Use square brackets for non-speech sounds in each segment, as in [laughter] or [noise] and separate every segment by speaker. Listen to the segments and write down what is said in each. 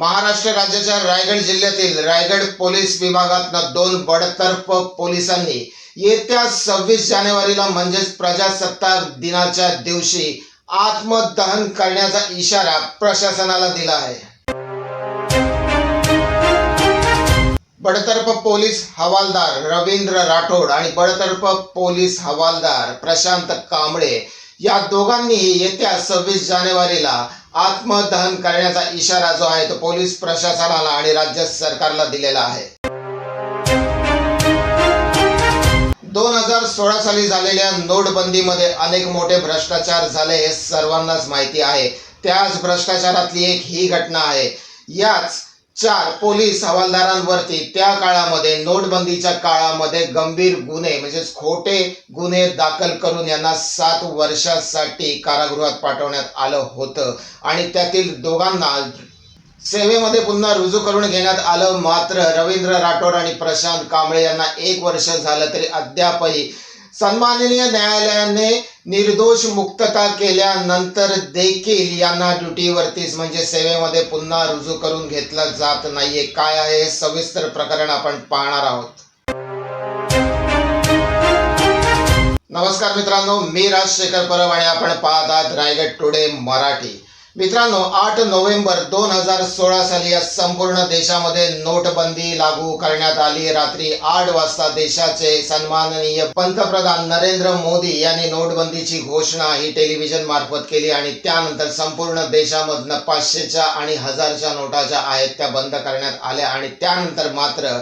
Speaker 1: महाराष्ट्र राज्याच्या रायगड जिल्ह्यातील रायगड पोलीस विभागातनं दोन बडतर्फ पोलिसांनी येत्या सव्वीस जानेवारीला म्हणजेच प्रजासत्ताक दिनाच्या दिवशी आत्मदहन करण्याचा इशारा प्रशासनाला दिला आहे. बडतर्फ पोलीस हवालदार रवींद्र राठोड आणि बडतर्फ पोलीस हवालदार प्रशांत कांबळे या दोघांनीही येत्या सव्वीस जानेवारीला आत्मदहन करण्याचा इशारा जो आहे तो पोलीस प्रशासनाला आणि राज्य सरकारला दिलेला आहे. दोन हजार सोळा साली झालेल्या नोटबंदीमध्ये अनेक मोठे भ्रष्टाचार झाले हे सर्वांनाच माहिती आहे. त्याच भ्रष्टाचारातली एक ही घटना आहे. याच चार पोलीस हवालदारांवरती त्या काळामध्ये नोटबंदीच्या काळामध्ये गंभीर गुन्हे म्हणजेच खोटे गुन्हे दाखल करून यांना सात वर्षासाठी कारागृहात पाठवण्यात आलं होतं. आणि त्यातील दोघांना सेवेमध्ये पुन्हा रुजू करून घेण्यात आलं. मात्र रवींद्र राठोड आणि प्रशांत कांबळे यांना एक वर्ष झालं तरी अद्यापही सन्माननीय न्यायालयाने निर्दोष मुक्तता केल्यानंतर देखील यांना ड्युटीवरतीच म्हणजे सेवेमध्ये पुन्हा रुजू करून घेतलं जात नाहीये. काय आहे? हे सविस्तर प्रकरण आपण पाहणार आहोत. नमस्कार मित्रांनो मी राजशेखर परब आणि आपण पाहत आहात रायगड टुडे मराठी. मित्रांनो आठ नोव्हेंबर दोन हजार सोळा साली या संपूर्ण देशामध्ये नोटबंदी लागू करण्यात आली. रात्री आठ वाजता देशाचे सन्माननीय पंतप्रधान नरेंद्र मोदी यांनी नोटबंदीची घोषणा ही टेलिव्हिजन मार्फत केली आणि त्यानंतर संपूर्ण देशामधनं पाचशेच्या आणि हजारच्या नोटा ज्या आहेत त्या बंद करण्यात आल्या आणि त्यानंतर मात्र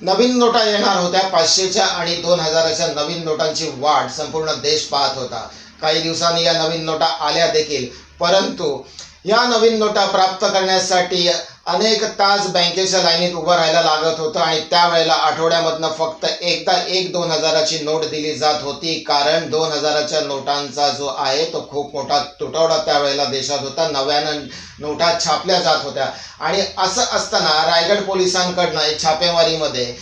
Speaker 1: नवीन नोटा येणार होत्या. पाचशेच्या आणि दोन हजाराच्या नवीन नोटांची वाढ संपूर्ण देश पाहत होता. काही दिवसांनी या नवीन नोटा आल्या देखील. परंतु या नवीन नोटा प्राप्त करण्यासाठी अनेक तास बँकेच्या लाईनीत उभं राहायला लागत होतं आणि त्यावेळेला आठवड्यामधनं फक्त एकदा एक दोन हजाराची नोट दिली जात होती. कारण दोन हजाराच्या नोटांचा जो आहे तो खूप मोठा तुटवडा त्यावेळेला देशात होता. नव्यानं नोटा छापल्या जात होत्या. आणि असं असताना रायगड पोलिसांकडनं छापेमारीमध्ये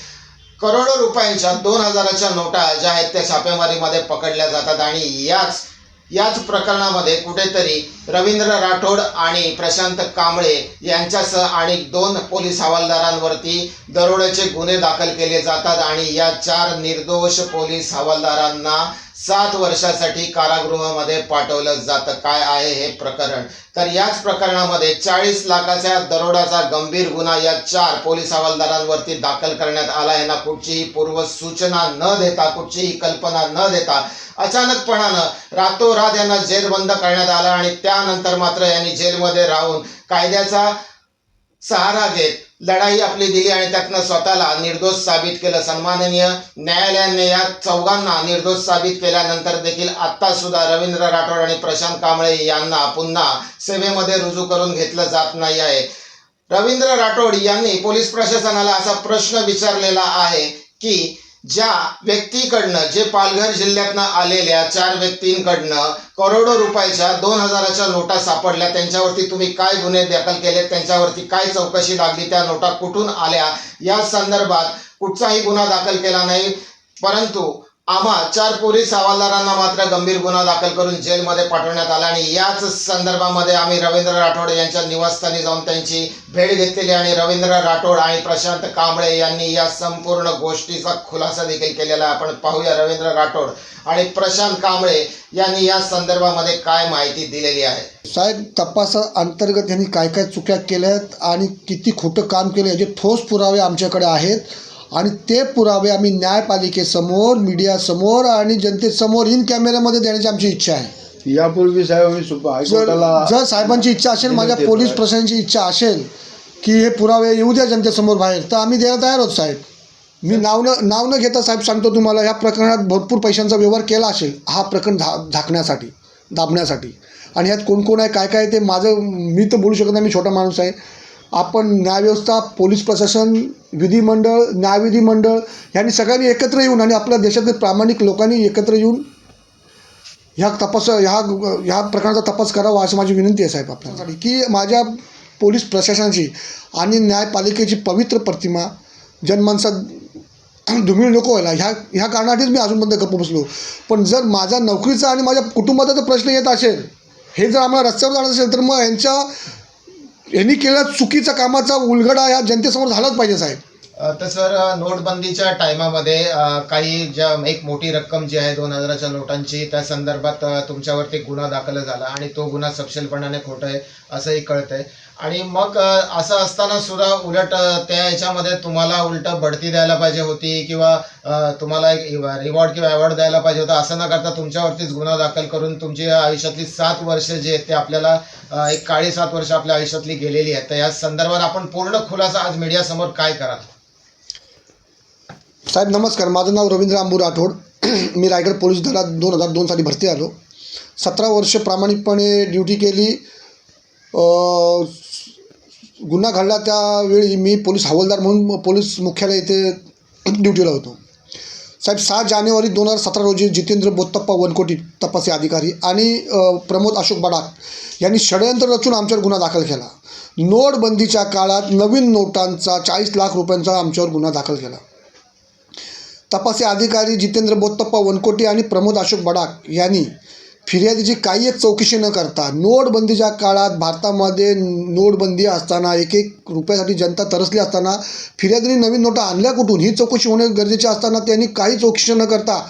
Speaker 1: करोडो रुपयांच्या दोन हजाराच्या नोटा ज्या आहेत त्या छापेमारीमध्ये पकडल्या जातात आणि याच याच प्रकरणामध्ये कुठेतरी रवींद्र राठोड आणि प्रशांत कांबळे यांच्यासह आणि दोन पोलीस हवालदारांवरती दरोड्याचे गुन्हे दाखल केले जातात आणि या चार निर्दोष पोलीस हवालदारांना सात वर्षासाठी कारागृहामध्ये पाठवलं जातं. काय आहे हे प्रकरण? तर याच प्रकरणामध्ये चाळीस लाखाच्या दरोडाचा गंभीर गुन्हा या चार पोलीस हवालदारांवरती दाखल करण्यात आला यांना कुठचीही पूर्वसूचना न देता कुठचीही कल्पना न देता अचानकपणानं रातोरात यांना जेरबंद करण्यात आला आणि त्यानंतर मात्र यांनी जेलमध्ये राहून कायद्याचा सहारा घेत लढाई आपली दिली आणि त्यातनं स्वतःला निर्दोष साबित केलं. सन्माननीय न्यायालयाने या चौघांना निर्दोष साबित केल्यानंतर देखील आत्ता सुद्धा रवींद्र राठोड आणि प्रशांत कांबळे यांना पुन्हा सेवेमध्ये रुजू करून घेतलं जात नाही आहे. रवींद्र राठोड यांनी पोलीस प्रशासनाला असा प्रश्न विचारलेला आहे की ज्या व्यक्तीकडनं जे पालघर जिल्ह्यातनं आलेल्या चार व्यक्तींकडनं करोडो रुपयाच्या दोन हजाराच्या नोटा सापडल्या. त्यांच्यावरती तुम्ही काय गुन्हे दाखल केले त्यांच्यावरती काय चौकशी लागली? त्या नोटा कुठून आल्या? या संदर्भात कुठचाही गुन्हा दाखल केला नाही. परंतु आम्हा चार पोलीस हवालदारांना मात्र गंभीर गुन्हा दाखल करून जेलमध्ये पाठवण्यात आला आणि याच संदर्भामध्ये आम्ही रवींद्र राठोड यांच्या निवासस्थानी जाऊन त्यांची भेट घेतलेली आणि रवींद्र राठोड आणि प्रशांत कांबळे यांनी या संपूर्ण गोष्टीचा खुलासा देखील केलेला आहे. आपण पाहूया रवींद्र राठोड आणि प्रशांत कांबळे यांनी या संदर्भामध्ये काय माहिती दिलेली आहे.
Speaker 2: साहेब तपासा अंतर्गत यांनी काय काय चुक्या केल्यात आणि किती खोटं काम केलं याचे ठोस पुरावे आमच्याकडे आहेत. आणि ते पुरावे आम्ही न्यायपालिकेसमोर मीडियासमोर आणि जनतेसमोर इन कॅमेऱ्यामध्ये देण्याची आमची इच्छा आहे.
Speaker 3: यापूर्वी साहेब आम्ही
Speaker 2: जर साहेबांची इच्छा असेल माझ्या पोलीस. प्रशासनाची इच्छा असेल की हे पुरावे येऊ द्या जनतेसमोर बाहेर तर आम्ही द्यायला तयार आहोत साहेब. मी नाव न नाव न घेता साहेब सांगतो तुम्हाला ह्या प्रकरणात भरपूर पैशांचा व्यवहार केला असेल हा प्रकरण झा झाकण्यासाठी दाबण्यासाठी. आणि ह्यात कोण कोण आहे काय काय आहे ते माझं मी तर बोलू शकत नाही मी छोटा माणूस आहे. आपण न्यायव्यवस्था पोलीस प्रशासन विधिमंडळ न्यायविधिमंडळ यांनी सगळ्यांनी एकत्र येऊन आणि आपल्या देशातील प्रामाणिक लोकांनी एकत्र येऊन ह्या तपास ह्या ह्या प्रकारचा तपास करावा अशी माझी विनंती आहे साहेब आपल्यासाठी. की माझ्या पोलीस प्रशासनाची आणि न्यायपालिकेची पवित्र प्रतिमा जनमानसात धुमिळ नको व्हायला. ह्या ह्या कारणासाठीच मी अजूनपर्यंत गप्प बसलो. पण जर माझा नोकरीचा आणि माझ्या कुटुंबाचा जर प्रश्न येत असेल हे जर आम्हाला रस्त्यावर जाणार असेल तर मग यांच्या यांनी केलेला चुकीचा कामाचा उलगडा या जनतेसमोर झालाच पाहिजे साहेब.
Speaker 1: तर सर नोटबंदीच्या टायमामध्ये काही ज्या एक मोठी रक्कम जी आहे दोन हजाराच्या नोटांची त्या संदर्भात तुमच्यावरती गुन्हा दाखल झाला आणि तो गुन्हा सक्षलपणाने खोटा आहे असंही कळतंय. आणि मग असं असताना सुद्धा उलट त्या याच्यामध्ये तुम्हाला उलट बढती द्यायला पाहिजे होती किंवा तुम्हाला एक रिवॉर्ड किंवा अवॉर्ड द्यायला पाहिजे होता असं न करता तुमच्यावरतीच गुन्हा दाखल करून तुमची आयुष्यातली सात वर्ष जे आहेत ते आपल्याला एक काळी सात वर्ष आपल्या आयुष्यातली गेलेली आहेत. तर या संदर्भात आपण पूर्ण खुलासा आज मीडियासमोर काय कराल?
Speaker 2: साहेब नमस्कार. माझं नाव रवींद्र आंबू राठोड. मी रायगड पोलीस दलात दोन हजार दोन साली भरती आलो. सतरा वर्ष प्रामाणिकपणे ड्युटी केली. गुन्हा घडला त्यावेळी मी पोलीस हवालदार म्हणून पोलीस मुख्यालय येथे ड्युटीला होतो. साहेब सहा जानेवारी दोन हजार सतरा रोजी जितेंद्र बोत्तप्पा वनकोटी तपासी अधिकारी आणि प्रमोद अशोक बडाक यांनी षडयंत्र रचून आमच्यावर गुन्हा दाखल केला. नोटबंदीच्या काळात नवीन नोटांचा चाळीस लाख रुपयांचा आमच्यावर गुन्हा दाखल केला. तपासी अधिकारी जितेंद्र बोत्तप्पा वनकोटी आणि प्रमोद अशोक बडाक यांनी फिर्यादीची काही एक चौकशी न करता नोटबंदीच्या काळात भारतामध्ये नोटबंदी असताना एक एक रुपयासाठी जनता तरसली असताना फिर्यादीने नवीन नोटा आणल्या कुठून? ही चौकशी होणे गरजेचे असताना त्यांनी काही चौकशी न करता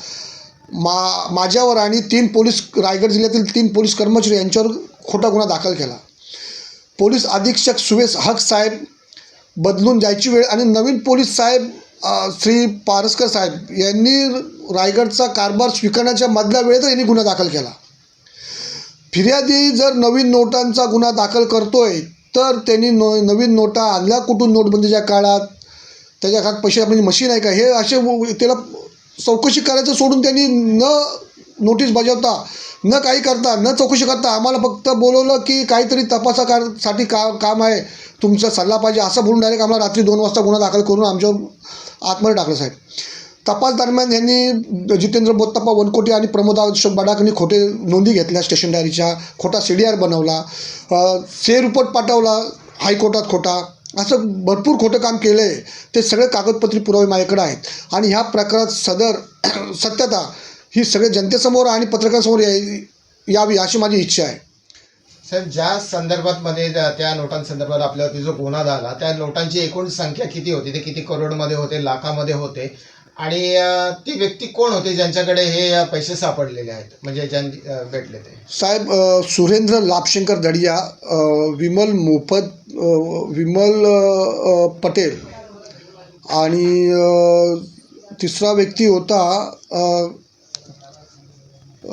Speaker 2: मा माझ्यावर आणि तीन पोलीस रायगड जिल्ह्यातील तीन पोलीस कर्मचारी यांच्यावर खोटा गुन्हा दाखल केला. पोलीस अधीक्षक सुवेश हक साहेब बदलून जायची वेळ आणि नवीन पोलीस साहेब श्री पारसकर साहेब यांनी रायगडचा कारभार स्वीकारण्याच्या मधल्या वेळेत यांनी गुन्हा दाखल केला. फिर्यादी जर नवीन नोटांचा गुन्हा दाखल करतोय तर त्यांनी नो नवीन नोटा आणल्या कुठून नोटबंदीच्या काळात? त्याच्या हात पैसे म्हणजे मशीन आहे का? हे असे त्याला चौकशी करायचं सोडून त्यांनी न नोटीस बजावता न काही करता न चौकशी करता आम्हाला फक्त बोलवलं की काहीतरी तपासासाठी का काम आहे तुमचा सल्ला पाहिजे असं बोलून डायरेक्ट आम्हाला रात्री दोन वाजता गुन्हा दाखल करून आमच्यावर आतमध्ये टाकलं साहेब. तपास दरम्यान यांनी जितेंद्र बोत्तप्पा वनकोटी आणि प्रमोद अशोक बडाकनी खोटे नोंदी घेतल्या स्टेशन डायरीच्या खोटा सी डी आर बनवला से रिपोर्ट पाठवला हायकोर्टात खोटा असं भरपूर खोटं काम केलं आहे ते सगळे कागदपत्री पुरावे माझ्याकडे आहेत. आणि ह्या प्रकारात सदर [clears throat] सत्यता ही सगळे जनतेसमोर आणि पत्रकारांसमोर यावी यावी अशी माझी इच्छा आहे.
Speaker 1: साहेब ज्या संदर्भात मध्ये त्या त्या नोटांसंदर्भात आपल्यावरती जो गुन्हा झाला त्या नोटांची एकूण संख्या किती होती? ते किती करोडमध्ये होते लाखामध्ये होते? आणि ती व्यक्ती कोण होती ज्यांच्याकडे हे पैसे सापडलेले आहेत? म्हणजे ज्यां भेटले ते.
Speaker 2: साहेब सुरेंद्र लाभशंकर दडिया विमल मोफत विमल पटेल आणि तिसरा व्यक्ती होता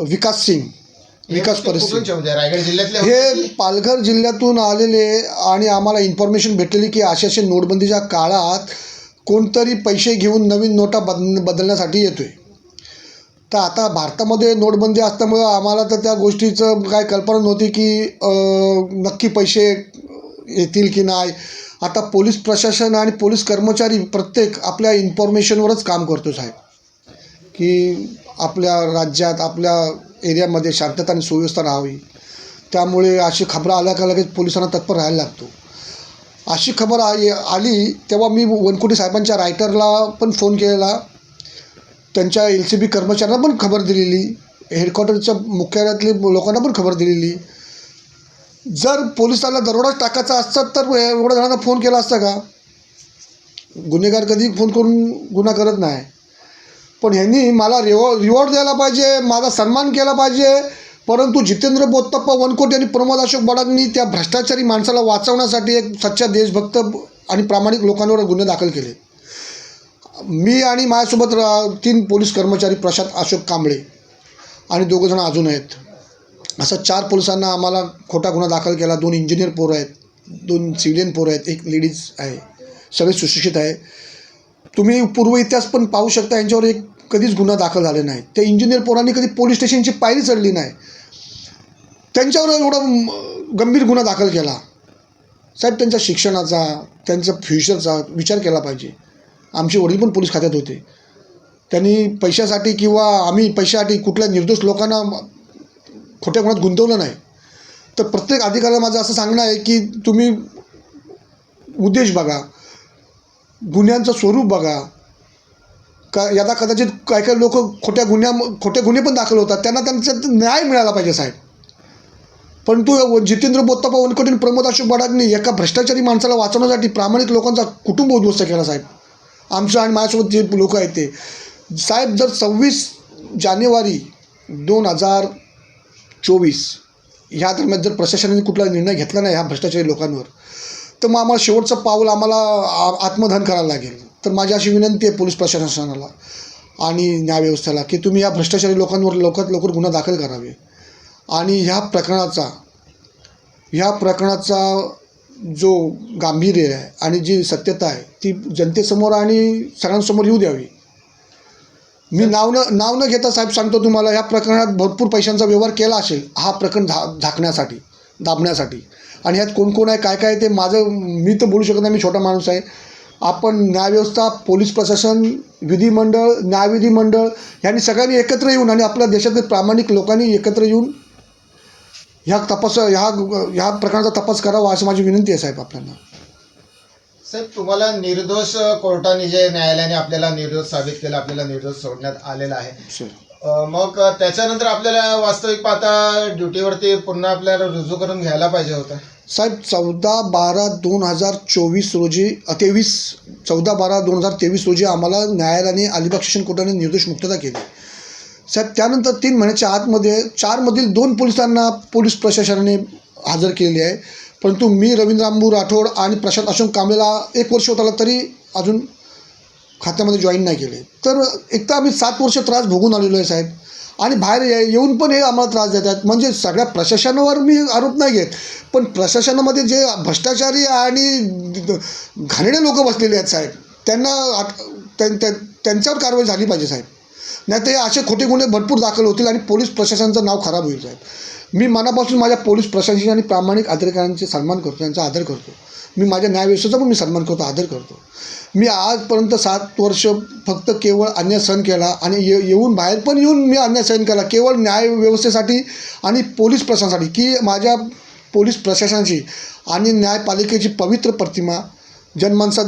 Speaker 2: विकास सिंग विकास परिस्थिती.
Speaker 1: रायगड जिल्ह्यातले
Speaker 2: हे? पालघर जिल्ह्यातून आलेले आणि आम्हाला इन्फॉर्मेशन भेटलेली की अशा अशा नोटबंदीच्या काळात कोणतरी पैसे घेऊन नवीन नोटा बद बदलण्यासाठी येतो आहे तर आता भारतामध्ये नोटबंदी असल्यामुळं आम्हाला तर त्या गोष्टीचं काय कल्पना नव्हती की नक्की पैसे येतील की नाही. आता पोलीस प्रशासन आणि पोलीस कर्मचारी प्रत्येक आपल्या इन्फॉर्मेशनवरच काम करतो साहेब. की आपल्या राज्यात आपल्या एरियामध्ये शांतता आणि सुव्यवस्था राहावी. त्यामुळे अशी खबरं आल्या का लगेच पोलिसांना तत्पर राहायला लागतो. अशी खबर आ- आली तेव्हा मी वनकुटी साहेबांच्या रायटरला पण फोन केलेला. त्यांच्या एल सी बी कर्मचाऱ्यांना पण खबर दिलेली. हेडक्वार्टरच्या मुख्यालयातली लोकांना पण खबर दिलेली. जर पोलिसाला दरोडाच टाकायचा असतात तर एवढ्या जणांना फोन केला असता का? गुन्हेगार कधी फोन करून गुन्हा करत नाही. पण ह्यांनी मला रिवॉ रिवॉर्ड द्यायला पाहिजे माझा सन्मान केला पाहिजे परंतु जितेंद्र बोत्तप्पा वनकोट आणि प्रमोद अशोक बडांनी त्या भ्रष्टाचारी माणसाला वाचवण्यासाठी एक सच्चा देशभक्त आणि प्रामाणिक लोकांवर गुन्हे दाखल केले. मी आणि माझ्यासोबत तीन पोलीस कर्मचारी प्रशांत अशोक कांबळे आणि दोघंजण अजून आहेत. असं चार पोलिसांना आम्हाला खोटा गुन्हा दाखल केला. दोन इंजिनियर पोरं आहेत दोन सिव्हिलियन पोरं आहेत एक लेडीज आहे. सगळे सुशिक्षित आहे. तुम्ही पूर्व इतिहास पण पाहू शकता यांच्यावर एक कधीच गुन्हा दाखल झाले नाही. त्या इंजिनियर पोरांनी कधी पोलीस स्टेशनची पायरी चढली नाही. त्यांच्यावर एवढा गंभीर गुन्हा दाखल केला. साहेब त्यांच्या शिक्षणाचा त्यांचा फ्युचरचा विचार केला पाहिजे. आमचे वडील पण पोलीस खात्यात होते. त्यांनी पैशासाठी किंवा आम्ही पैशासाठी कुठल्या निर्दोष लोकांना खोट्या गुणात गुंतवलं नाही. तर प्रत्येक अधिकाऱ्याला माझं असं सांगणं आहे की तुम्ही उद्देश बघा. गुन्ह्यांचं स्वरूप बघा. का यदा कदाचित काही काही लोक खोट्या गुन्ह्या खोटे गुन्हे पण दाखल होतात त्यांना त्यांचा न्याय मिळाला पाहिजे साहेब. परंतु जितेंद्र बोत्तापा वनकटीन प्रमोद अशोक बडागने एका भ्रष्टाचारी माणसाला वाचवण्यासाठी प्रामाणिक लोकांचा कुटुंब उद्ध्वस्त केला साहेब. आमचं आणि माझ्यासोबत जे लोक आहेत ते. साहेब जर सव्वीस जानेवारी दोन हजार चोवीस ह्या दरम्यान जर प्रशासनाने कुठला निर्णय घेतला नाही ह्या भ्रष्टाचारी लोकांवर तर मग आम्हाला शेवटचं पाऊल आम्हाला आ- आत्मदहन करायला लागेल. तर माझी अशी विनंती आहे पोलीस प्रशासनाला आणि न्यायव्यवस्थेला की तुम्ही या भ्रष्टाचारी लोकांवर लवकरात लवकर गुन्हा दाखल करावे. आणि ह्या प्रकरणाचा ह्या प्रकरणाचा जो गांभीर्य आहे आणि जी सत्यता आहे ती जनतेसमोर आणि सगळ्यांसमोर येऊ द्यावी. मी नाव न नाव न घेता साहेब सांगतो तुम्हाला ह्या प्रकरणात भरपूर पैशांचा व्यवहार केला असेल हा प्रकरण झा झाकण्यासाठी दाबण्यासाठी. आणि ह्यात कोण कोण आहे काय काय ते माझं मी तर बोलू शकत नाही मी छोटा माणूस आहे. आपण न्यायव्यवस्था पोलीस प्रशासन विधिमंडळ न्यायविधी मंडळ ह्यांनी सगळ्यांनी एकत्र येऊन आणि आपल्या देशातील प्रामाणिक लोकांनी एकत्र येऊन ह्या तपास ह्या ह्या प्रकरणाचा तपास करावा अशी माझी विनंती आहे साहेब आपल्याला.
Speaker 1: साहेब तुम्हाला निर्दोष कोर्टाने जे न्यायालयाने आपल्याला निर्दोष साबित केलं आपल्याला निर्दोष सोडण्यात आलेलं आहे. मग त्याच्यानंतर आपल्याला वास्तविक पाहता ड्युटीवरती पुन्हा आपल्याला रुजू करून घ्यायला पाहिजे होतं.
Speaker 2: साहेब चौदा बारा दोन हजार चोवीस रोजी तेवीस चौदा बारा दोन हजार तेवीस रोजी आम्हाला न्यायालयाने अलिबाग सेशन कोर्टाने निर्दोष मुक्तता केली. साहेब त्यानंतर तीन महिन्याच्या आतमध्ये चारमधील दोन पोलिसांना पोलीस प्रशासनाने हजर केलेली आहे. परंतु मी रवींद्र आंबू राठोड आणि प्रशांत अशोक कांबळेला एक वर्ष होत आला तरी अजून खात्यामध्ये जॉईन नाही केले. तर एकदा आम्ही सात वर्ष त्रास भोगून आलेलो आहे साहेब. आणि बाहेर ये- येऊन पण हे आम्हाला त्रास देतात. म्हणजे सगळ्या प्रशासनावर मी आरोप नाही घेत पण प्रशासनामध्ये जे भ्रष्टाचारी आणि घाणेडे लोक बसलेले आहेत साहेब त्यांना त्यां- त्या- त्यांच्यावर कारवाई झाली पाहिजे साहेब. नाही तर हे असे खोटे गुन्हे भरपूर दाखल होतील आणि पोलीस प्रशासनाचं नाव खराब होईल साहेब. मी मनापासून माझ्या पोलीस प्रशासन आणि प्रामाणिक अधिकाऱ्यांचे सन्मान करतो त्यांचा आदर करतो. मी माझ्या न्यायव्यवस्थेचा पण मी सन्मान करतो आदर करतो. मी आजपर्यंत सात वर्ष फक्त केवळ अन्याय सहन केला आणि ये येऊन बाहेर पण येऊन मी अन्याय सहन केला. केवळ न्यायव्यवस्थेसाठी आणि पोलीस प्रशासनासाठी की माझ्या पोलीस प्रशासनाची आणि न्यायपालिकेची पवित्र प्रतिमा जनमानसात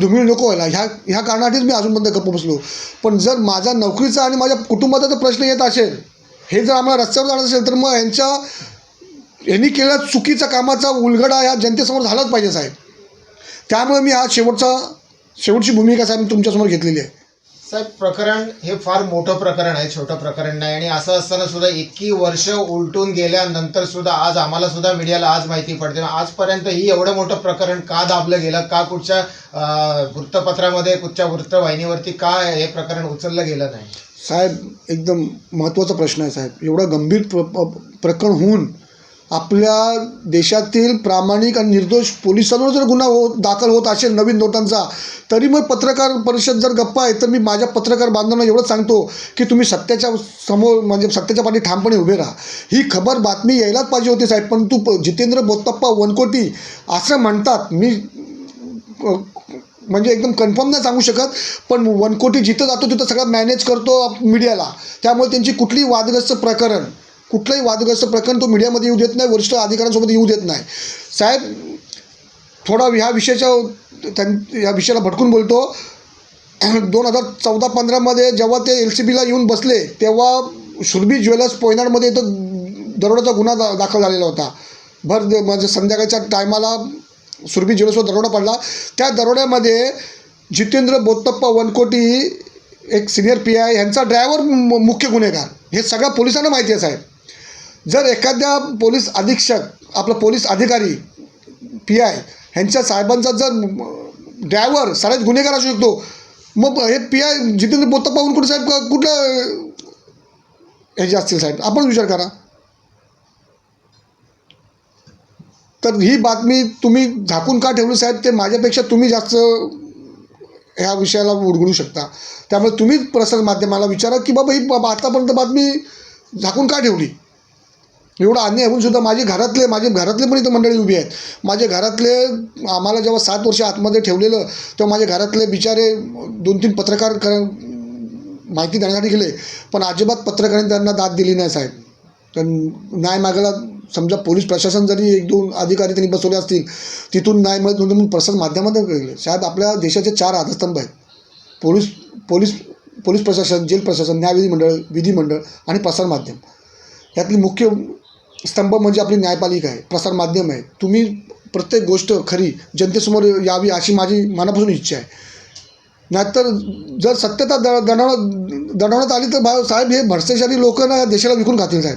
Speaker 2: धुमिळ नको व्हायला. ह्या ह्या कारणासाठीच मी अजूनपर्यंत गप्प बसलो. पण जर माझा नोकरीचा आणि माझ्या कुटुंबाचा जर प्रश्न येत असेल हे जर आम्हाला रस्त्यावर जाणार असेल तर मग यांच्या यांनी केलेल्या चुकीच्या कामाचा उलगडा ह्या जनतेसमोर झालाच पाहिजे साहेब. त्यामुळे मी आज शेवटचा शेवटची भूमिका साहेब तुमच्यासमोर घेतलेली आहे.
Speaker 1: साहेब प्रकरण हे फार मोठं प्रकरण आहे छोटं प्रकरण नाही. आणि असं असताना सुद्धा इतकी वर्ष उलटून गेल्यानंतर सुद्धा आज आम्हाला सुद्धा मीडियाला आज माहिती पडते. आजपर्यंत ही एवढं मोठं प्रकरण का दाबलं गेलं? का कुठच्या वृत्तपत्रामध्ये कुठच्या वृत्तवाहिनीवरती का हे प्रकरण उचललं गेलं नाही?
Speaker 2: साहेब एकदम महत्त्वाचा प्रश्न आहे साहेब. एवढं गंभीर प्र प्रकरण होऊन आपल्या देशातील प्रामाणिक आणि निर्दोष पोलिसांवर जर गुन्हा हो दाखल होत असेल नवीन नोटांचा तरी मग पत्रकार परिषद जर गप्पा आहे तर मी माझ्या पत्रकार बांधवांना एवढंच सांगतो की तुम्ही सत्याच्या समोर म्हणजे सत्याच्या पाठी ठामपणे उभे राहा. ही खबर बातमी यायलाच पाहिजे होती साहेब पण तू प- जितेंद्र बोत्तप्पा वनकोटी असं म्हणतात मी म्हणजे एकदम कन्फर्म नाही सांगू शकत पण वनकोटी जिथं जातो तिथं सगळं मॅनेज करतो मीडियाला. त्यामुळे त्यांची कुठली वादग्रस्त प्रकरण कुठलंही वादग्रस्त प्रकरण तो मीडियामध्ये येऊ देत नाही वरिष्ठ अधिकाऱ्यांसोबत येऊ देत नाही. साहेब थोडा ह्या विषयाच्या त्यां या विषयाला भटकून बोलतो. दोन हजार चौदा पंधरामध्ये जेव्हा ते एल सी बीला येऊन बसले तेव्हा सुरभी ज्वेलर्स पोयनाडमध्ये इथं दरोड्याचा गुन्हा दा दाखल झालेला होता. भर म्हणजे संध्याकाळच्या टायमाला सुरभी ज्वेलर्सवर दरोडा पडला. त्या दरोड्यामध्ये जितेंद्र बोत्तप्पा वनकोटी एक सिनियर पी आय यांचा ड्रायव्हर मुख्य गुन्हेगार. हे सगळ्या पोलिसांना माहिती आहे साहेब. जर एखाद्या पोलीस अधीक्षक आपला पोलीस अधिकारी पी आय ह्यांच्या साहेबांचा जर ड्रायव्हर सगळ्यात गुन्हेगार असू शकतो मग हे पी आय जितेंद्र पाहून कुठं साहेब कुठलं ह्याचे असतील साहेब? आपण विचार करा. तर ही बातमी तुम्ही झाकून का ठेवली साहेब? ते माझ्यापेक्षा तुम्ही जास्त ह्या विषयाला उडगडू शकता. त्यामुळे तुम्हीच प्रसार माध्यमाला विचारा की बाबा ही आतापर्यंत बातमी झाकून का ठेवली? एवढं अन्याय होऊन सुद्धा माझे घरातले माझे घरातले पण इथं मंडळी उभी आहेत. माझे घरातले आम्हाला जेव्हा सात वर्ष आतमध्ये ठेवलेलं तेव्हा माझे घरातले बिचारे दोन तीन पत्रकार कर माहिती देण्यासाठी गेले पण अजिबात पत्रकारांनी त्यांना दाद दिली नाही साहेब. कारण न्याय मागायला समजा पोलीस प्रशासन जरी एक दोन अधिकारी त्यांनी बसवले असतील तिथून न्याय मिळत नव्हतं म्हणून प्रसार माध्यमातून गेले. साहेब आपल्या देशाचे चार आधारस्तंभ आहेत. पोलीस पोलीस पोलीस प्रशासन जेल प्रशासन न्यायविधी मंडळ विधिमंडळ आणि प्रसार माध्यम. यातली मुख्य स्तंभ म्हणजे आपली न्यायपालिका आहे प्रसारमाध्यम आहे. तुम्ही प्रत्येक गोष्ट खरी जनतेसमोर यावी अशी माझी मनापासून इच्छा आहे. नाहीतर जर सत्यता द दडवण्यात दडवण्यात आली तर बा साहेब हे भ्रष्टाचारी लोक ना या देशाला विकून खातील साहेब.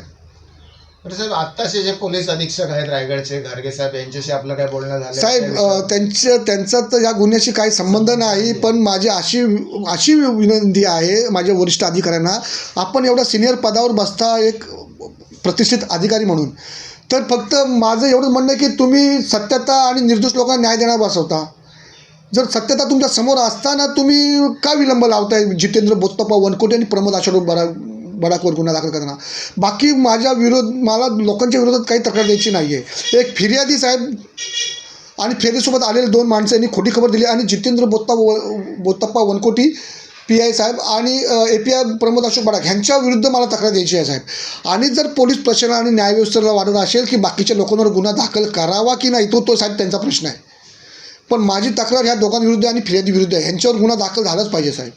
Speaker 1: बरं साहेब आत्ताचे जे पोलीस अधीक्षक आहेत रायगडचे घारगे साहेब यांच्याशी आपलं काय बोलणं झालं?
Speaker 2: साहेब अ, त्यांच्या त्यांचा तर या गुन्ह्याशी काही संबंध नाही पण माझी अशी अशी विनंती आहे माझ्या वरिष्ठ अधिकाऱ्यांना आपण एवढा सिनियर पदावर बसता एक प्रतिष्ठित अधिकारी म्हणून. तर फक्त माझं एवढं म्हणणं आहे की तुम्ही सत्यता आणि निर्दोष लोकांना न्याय देणार बसवता. जर सत्यता तुमच्यासमोर असताना तुम्ही का विलंब लावताय जितेंद्र बोत्तप्पा वनकोटे आणि प्रमोद आशोर बरा बडाकवर गुन्हा दाखल करताना? बाकी माझ्या विरोध मला लोकांच्या विरोधात काही तक्रार द्यायची नाही आहे एक फिर्यादी साहेब आणि फेरीसोबत आलेले दोन माणसं यांनी खोटी खबर दिली आणि जितेंद्र बोत्ता व बोत्तप्पा वनकोटी पी आय साहेब आणि A P I Pramod Ashok Badak ह्यांच्या विरुद्ध मला तक्रार द्यायची आहे साहेब. आणि जर पोलीस प्रशासन आणि न्यायव्यवस्थेला वाटत असेल की बाकीच्या लोकांवर गुन्हा दाखल करावा की नाही तो तो साहेब त्यांचा प्रश्न आहे. पण माझी तक्रार ह्या दोघांविरुद्ध आणि फिर्यादी विरुद्ध आहे. ह्यांच्यावर गुन्हा दाखल झालाच पाहिजे साहेब.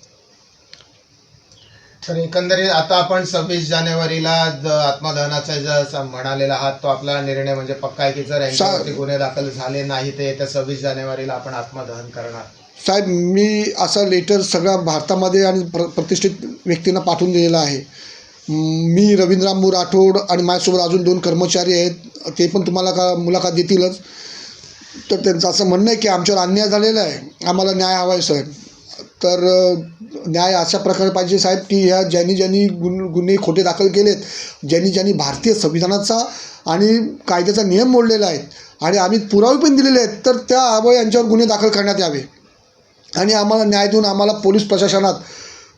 Speaker 1: तर एकंदरीत आता आपण सव्वीस जानेवारीला आत्मदहनाचा जर म्हणालेला आहात तो आपला निर्णय म्हणजे पक्का आहे की जर यांच्यावरती गुन्हे दाखल झाले नाही तर येत्या सव्वीस जानेवारीला आपण आत्मदहन करणार.
Speaker 2: साहेब मी असा लेटर सगळ्या भारतामध्ये आणि प्र प्रतिष्ठित व्यक्तींना पाठवून दिलेलं आहे. मी रवींद्र राठोड आणि माझ्यासोबत अजून दोन कर्मचारी आहेत ते पण तुम्हाला का मुलाखत देतीलच. तर त्यांचं असं म्हणणं आहे की आमच्यावर अन्याय झालेला आहे. आम्हाला न्याय हवा आहे साहेब. तर न्याय अशा प्रकारे पाहिजे साहेब की ह्या ज्यांनी ज्यांनी गुन गुन्हे खोटे दाखल केलेत ज्यांनी ज्यांनी भारतीय संविधानाचा आणि कायद्याचा नियम मोडलेला आहे आणि आम्ही पुरावे पण दिलेले आहेत तर त्या अभय यांच्यावर गुन्हे दाखल करण्यात यावे. आणि आम्हाला न्याय देऊन आम्हाला पोलीस प्रशासनात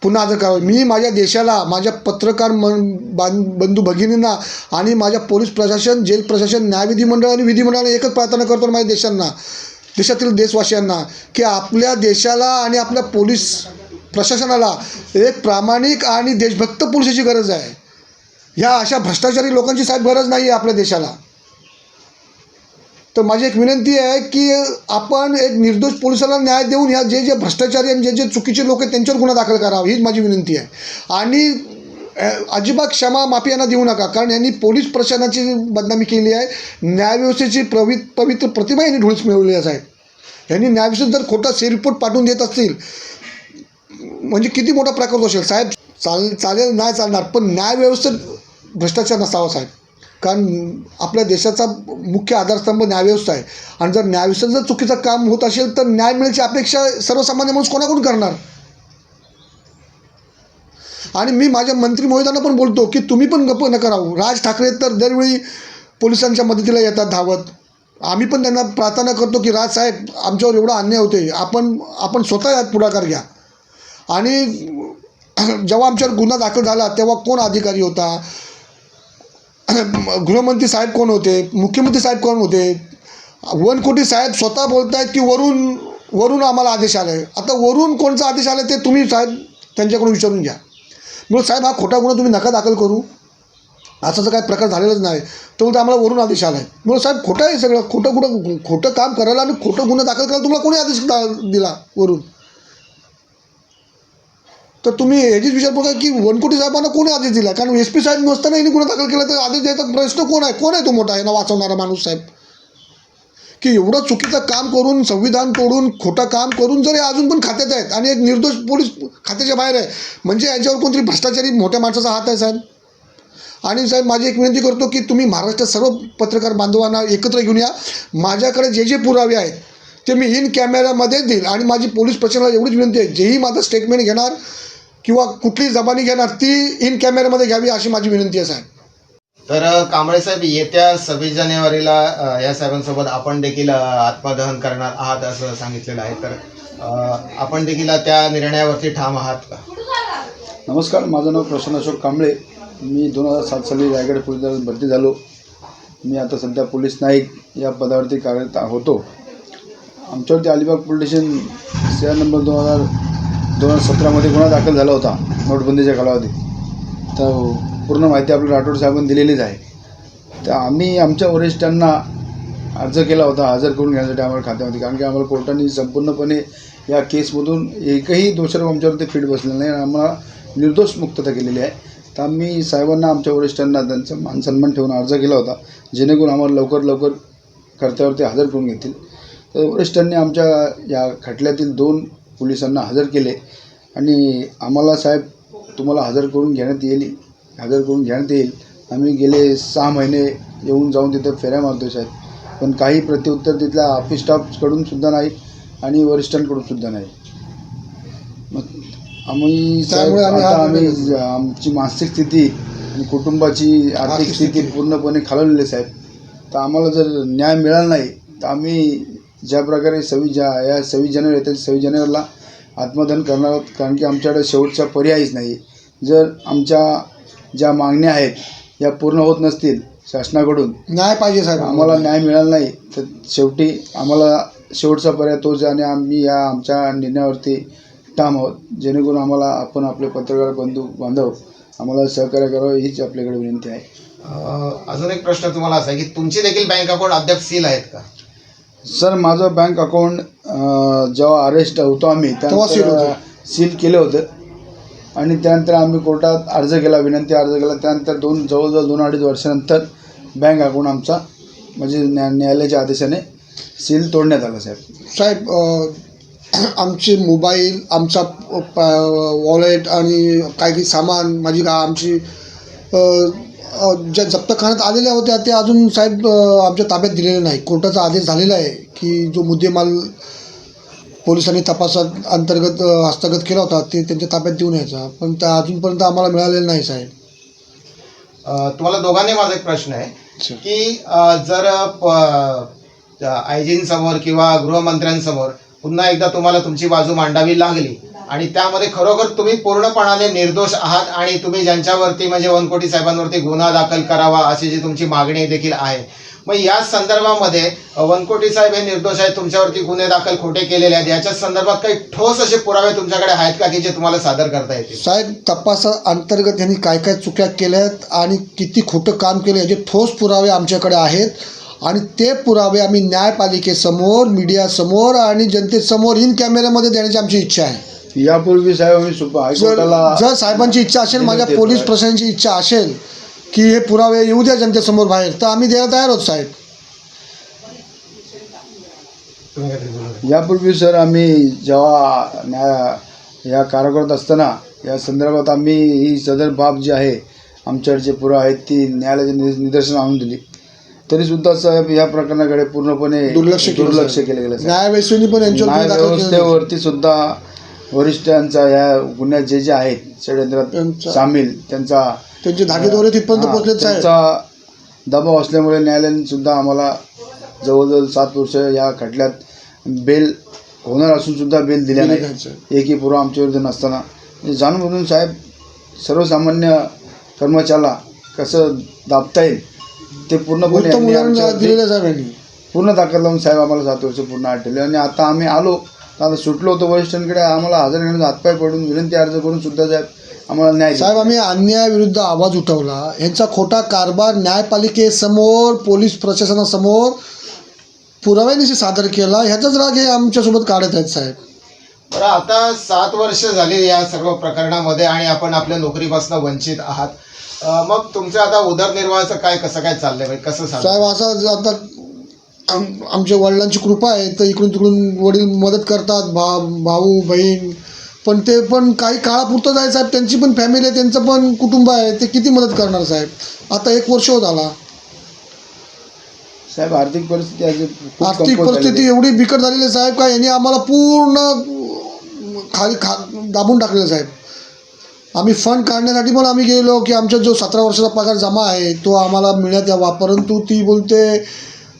Speaker 2: पुन्हा हजर करावं. मी माझ्या देशाला माझ्या पत्रकार मन बां बंधू भगिनींना आणि माझ्या पोलीस प्रशासन जेल प्रशासन न्याय विधिमंडळ आणि विधिमंडळाने एकच प्रार्थना करतो माझ्या देशांना देशातील देशवासियांना की आपल्या देशाला आणि आपल्या पोलीस प्रशासनाला एक प्रामाणिक आणि देशभक्त पोलिसाची गरज आहे. ह्या अशा भ्रष्टाचारी लोकांची साहेब गरज नाही आहे आपल्या देशाला. तर माझी एक विनंती आहे की आपण एक निर्दोष पोलिसाला न्याय देऊन ह्या जे जे भ्रष्टाचारी आणि जे जे चुकीचे लोक आहेत त्यांच्यावर गुन्हा दाखल करावा हीच माझी विनंती आहे. आणि अजिबात क्षमा माफी यांना देऊ नका कारण यांनी पोलीस प्रशासनाची बदनामी केली आहे. न्यायव्यवस्थेची प्रवि पवित्र प्रतिमा यांनी ढुळीस मिळवली आहे साहेब. यांनी न्यायव्यवस्थेत जर खोटा से रिपोर्ट पाठवून देत असतील म्हणजे किती मोठा प्रकार असेल साहेब? चाल चालेल नाही चालणार पण न्यायव्यवस्थेत भ्रष्टाचार नसावा साहेब. कारण आपल्या देशाचा मुख्य आधारस्तंभ न्यायव्यवस्था आहे. आणि जर न्यायव्यवस्थेत जर चुकीचं काम होत असेल तर न्याय मिळण्याची अपेक्षा सर्वसामान्य माणूस कोणाकडून करणार? आणि मी माझ्या मंत्री महोदयांना पण बोलतो की तुम्ही पण गप्प न करावं. राज ठाकरे तर दरवेळी पोलिसांच्या मदतीला येतात धावत. आम्ही पण त्यांना प्रार्थना करतो की राज साहेब आमच्यावर एवढा अन्याय होते आपण आपण स्वतः यात पुढाकार घ्या. आणि जेव्हा आमच्यावर गुन्हा दाखल झाला तेव्हा कोण अधिकारी होता? [clears throat] गृहमंत्री साहेब कोण होते? मुख्यमंत्री साहेब कोण होते? वनकोटी साहेब स्वतः बोलत आहेत की वरून वरून आम्हाला आदेश आला आहे आता वरून कोणचा आदेश आला ते तुम्ही साहेब त्यांच्याकडून विचारून घ्या. मग साहेब हा खोटा गुन्हा तुम्ही नका दाखल करू. असा जर काही प्रकार झालेलाच नाही. तर उलट आम्हाला वरून आदेश आला आहे म्हणून साहेब खोटं आहे सगळं. खोटं कुठं खोटं काम करायला आणि खोटं गुन्हा दाखल करायला तुम्हाला कोणी आदेश दा- दिला वरून? तर तुम्ही ह्याचीच विचार बघा की वनकोटी साहेबांना कोणी आदेश दिला? कारण एस पी साहेब नसताना यांनी गुन्हा दाखल केला तर आदेश द्यायचा प्रश्न कोण आहे? कोण आहे तो मोठा यांना वाचवणारा माणूस साहेब? की एवढं चुकीचं काम करून संविधान तोडून खोटं काम करून जर हे अजून पण खात्यात आहेत आणि एक निर्दोष पोलीस खात्याच्या बाहेर आहे म्हणजे यांच्यावर कोणतरी भ्रष्टाचारी मोठ्या माणसाचा हात आहे साहेब? आणि साहेब माझी एक विनंती करतो की तुम्ही महाराष्ट्रात सर्व पत्रकार बांधवांना एकत्र घेऊन या. माझ्याकडे जे जे पुरावे आहेत ते मी इन कॅमेऱ्यामध्ये देईल. आणि माझी पोलीस प्रशासनाला एवढीच विनंती आहे जेही माझं स्टेटमेंट घेणार किंवा कुठली जबानी घेणार ती इन कॅमेऱ्यामध्ये घ्यावी अशी माझी विनंती आहे साहेब.
Speaker 1: तर कांबळे साहेब येत्या सव्वीस जानेवारीला या साहेबांसोबत आपण देखील आत्मदहन करणार आहात असं सांगितलेलं आहे. तर आपण देखील त्या निर्णयावरती ठाम आहात का?
Speaker 3: नमस्कार माझं नाव प्रशांत अशोक कांबळे. मी दोन हजार सात साली रायगड पोलीस दलात भरती झालो. मी आता सध्या पोलीस नाईक या पदावरती कार्यरत होतो आमच्यावरती Alibag police station C R number दोन हजार दोन हजार सतरामध्ये गुन्हा दाखल झाला होता नोटबंदीच्या कालावधीत. तर पूर्ण माहिती आपल्या राठोड साहेबांनी दिलेलीच आहे. तर आम्ही आमच्या वरिष्ठांना अर्ज केला होता हजर करून घेण्यासाठी आम्हाला खात्यामध्ये कारण की आम्हाला कोर्टाने संपूर्णपणे या केसमधून एकही दोषारोप आमच्यावरती फिट बसलेला नाही आणि आम्हाला निर्दोष मुक्तता केलेली आहे. तर आम्ही साहेबांना आमच्या वरिष्ठांना त्यांचा मान सन्मान ठेवून अर्ज केला होता जेणेकरून आम्हाला लवकर लवकर कर्त्यावरती हजर करून घेतील. तर वरिष्ठांनी आमच्या या खटल्यातील दोन पोलिसांना हजर केले. आणि आम्हाला साहेब तुम्हाला हजर करून घेण्यात येईल हजर करून घेण्यात येईल. आम्ही गेले सहा महिने येऊन जाऊन तिथं फेऱ्या मारतो साहेब. पण काही प्रत्युत्तर तिथल्या ऑफिस स्टाफकडून सुद्धा नाही आणि वरिष्ठांकडून सुद्धा नाही. मग आम्ही
Speaker 2: त्यामुळे आम्ही
Speaker 3: आता आम्ही आमची मानसिक स्थिती आणि कुटुंबाची आर्थिक स्थिती
Speaker 2: स्थिती.
Speaker 3: पूर्णपणे खालवलेली आहे, साहेब. तर आम्हाला जर न्याय मिळाला नाही तर आम्ही ज्या प्रकारे सव्वीस जा या सव्वीस जानेवारी येतात सव्वीस जानेवारीला आत्मदहन करणार आहोत कारण की आमच्याकडे शेवटचा पर्यायच नाही. जर आमच्या ज्या मागण्या आहेत या पूर्ण होत नसतील शासनाकडून
Speaker 2: न्याय पाहिजे साहेब
Speaker 3: आम्हाला न्याय मिळाला नाही तर शेवटी आम्हाला शेवटचा पर्याय तोच आहे आणि आम्ही या आमच्या निर्णयावरती ठाम आहोत. जेणेकरून आम्हाला आपण आपले पत्रकार बंधू बांधव आम्हाला सहकार्य करावं हीच आपल्याकडे विनंती आहे.
Speaker 1: अं, अजून एक प्रश्न तुम्हाला असा आहे की तुमची देखील बँक अकाउंट अद्याप सील आहेत का?
Speaker 3: सर माझं बँक अकाउंट जेव्हा अरेस्ट होतो आम्ही
Speaker 2: तेव्हा seal होतं.
Speaker 3: सील केलं होतं. आणि त्यानंतर आम्ही कोर्टात अर्ज केला विनंती अर्ज केला. त्यानंतर दोन जवळजवळ दोन अडीच वर्षानंतर बँक अकाउंट आमचा म्हणजे न्या न्यायालयाच्या आदेशाने सील तोडण्यात आला साहेब.
Speaker 2: साहेब अ, आमचे मोबाईल आमचा वॉलेट आणि काही काही सामान माझी का आमची अ, ज्या जप्त करण्यात आलेल्या होत्या ते अजून साहेब आमच्या ताब्यात दिलेले नाही. कोर्टाचा आदेश झालेला आहे की जो मुद्देमाल पोलिसांनी तपासात अंतर्गत हस्तगत केला होता ते त्यांच्या ताब्यात देऊन यायचा. पण त्या अजूनपर्यंत आम्हाला मिळालेलं नाही साहेब.
Speaker 1: अं, तुम्हाला दोघांनी माझा एक प्रश्न आहे. की अं, जर आयजींसमोर किंवा गृहमंत्र्यांसमोर पुन्हा एकदा तुम्हाला तुमची बाजू मांडावी लागली आणि त्यामध्ये खरोखर तुम्ही पूर्णपणाने निर्दोष आहात आणि तुम्ही ज्यांच्यावरती म्हणजे वनकोटी साहेबांवरती गुन्हा दाखल करावा अशी जी तुमची मागणी देखील आहे. मग या संदर्भामध्ये वनकोटी साहेब हे निर्दोष आहेत तुमच्यावरती गुन्हे दाखल खोटे केलेले आहेत याच्या संदर्भात काही ठोस असे पुरावे तुमच्याकडे आहेत का की जे तुम्हाला सादर करता येतील?
Speaker 2: साहेब तपासा अंतर्गत यांनी काय काय चुक्या केल्यात आणि किती खोटं काम केलं याचे ठोस पुरावे आमच्याकडे आहेत. आणि ते पुरावे आम्ही न्यायपालिकेसमोर मीडियासमोर आणि जनतेसमोर इन कॅमेऱ्यामध्ये देण्याची आमची इच्छा आहे.
Speaker 3: यापूर्वी साहेब आम्ही सुप
Speaker 2: जर
Speaker 3: हायकोर्टाला
Speaker 2: जर साहेबांची इच्छा असेल माझ्या पोलीस
Speaker 3: आहे.
Speaker 2: प्रशासनाची इच्छा असेल की हे पुरावे येऊ द्या जनतेसमोर बाहेर तर आम्ही द्यायला तयार आहोत साहेब
Speaker 3: यापूर्वी सर आम्ही जेव्हा न्याय या कारागृहात असताना या संदर्भात आम्ही ही सदर बाब जी आहे आमच्याकडे जे पुरावे आहेत ती न्यायालयाच्या निद- निदर्शन आणून दिली तरीसुद्धा साहेब या प्रकरणाकडे पूर्णपणे
Speaker 2: दुर्लक्ष केलं
Speaker 3: दुर्लक्ष
Speaker 2: साहेब.
Speaker 3: केलं गेलं साहेब.
Speaker 2: न्यायव्यवस्थेने पण यांच्यावर
Speaker 3: न्याय
Speaker 2: गुन्हे दाखल केले नाही.
Speaker 3: व्यवस्थेवरती सुद्धा वरिष्ठांचा या गुन्ह्यात जे जे आहेत षडयंत्रात
Speaker 2: त्यांचा-
Speaker 3: सामील त्यांचा
Speaker 2: त्यांचे धागेदोरे तिथपर्यंत
Speaker 3: हा,
Speaker 2: पोहोचलेत साहेब.
Speaker 3: त्यांचा दबाव असल्यामुळे न्यायालयाने सुद्धा आम्हाला जवळजवळ सात वर्ष या खटल्यात बेल होणार असून सुद्धा बेल दिल्या
Speaker 2: दिली
Speaker 3: नाही. एकही पुरावा आमच्या विरुद्ध नसताना. म्हणजे जाणून बुजून साहेब सर्वसामान्य कर्मचाऱ्याला कसं दाबता येईल ते पूर्णपणे
Speaker 2: उत्तम
Speaker 3: यांनी
Speaker 2: उदाहरण
Speaker 3: आमच्यावरती
Speaker 2: दिलेलं आहे
Speaker 3: पूर्ण ताकद लावून साहेब आम्हाला सात वर्ष पूर्ण आठ ठेवले आणि आता आम्ही आलो आता सुटलो होतो वरिष्ठांकडे आम्हाला हजर घेण्याचा हातपाय पडून विनंती अर्ज करून सुद्धा साहेब आम्हाला न्याय.
Speaker 2: साहेब आम्ही अन्यायाविरुद्ध आवाज उठवला. यांचा खोटा कारभार न्यायपालिकेसमोर पोलीस प्रशासनासमोर पुराव्यानिशी सादर केला. ह्याचाच राग हे आमच्यासोबत काढत आहेत साहेब.
Speaker 1: बरं आता सात वर्ष झाली या सर्व प्रकरणामध्ये आणि आपण आपल्या नोकरीपासून वंचित आहात. अं, मग तुमचं आता उदरनिर्वाहाचं काय कसं काय चाललंय? म्हणजे कसं
Speaker 2: साहेब असं आता आम आमच्या वडिलांची कृपा आहे तर इकडून तिकडून वडील मदत करतात भा भाऊ बहीण. पण ते पण काही काळापुरतंच आहे साहेब त्यांची पण फॅमिली आहे त्यांचं पण कुटुंब आहे ते किती मदत करणार साहेब? आता एक वर्ष होत आला
Speaker 3: साहेब आर्थिक परिस्थिती
Speaker 2: आर्थिक परिस्थिती. एवढी बिकट झालेली आहे साहेब का यांनी आम्हाला पूर्ण खाली खा दाबून टाकलेलं साहेब. आम्ही फंड काढण्यासाठी पण आम्ही गेलो की आमचा जो सतरा वर्षाचा पगार जमा आहे तो आम्हाला मिळण्यात यावा परंतु ती बोलते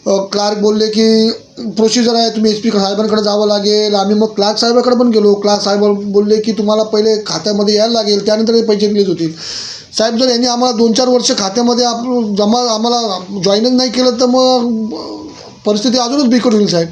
Speaker 2: क्लार्क बोलले की प्रोसिजर आहे तुम्ही एस पी साहेबांकडे जावं लागेल. आम्ही मग क्लार्क साहेबाकडे पण गेलो. क्लार्क साहेब बोलले की तुम्हाला पहिले खात्यामध्ये यायला लागेल त्यानंतर पैसे रिलीज होतील. साहेब जर यांनी आम्हाला दोन चार वर्ष खात्यामध्ये आप जमा आम्हाला जॉईनच नाही केलं तर मग परिस्थिती अजूनच बिकट होईल साहेब.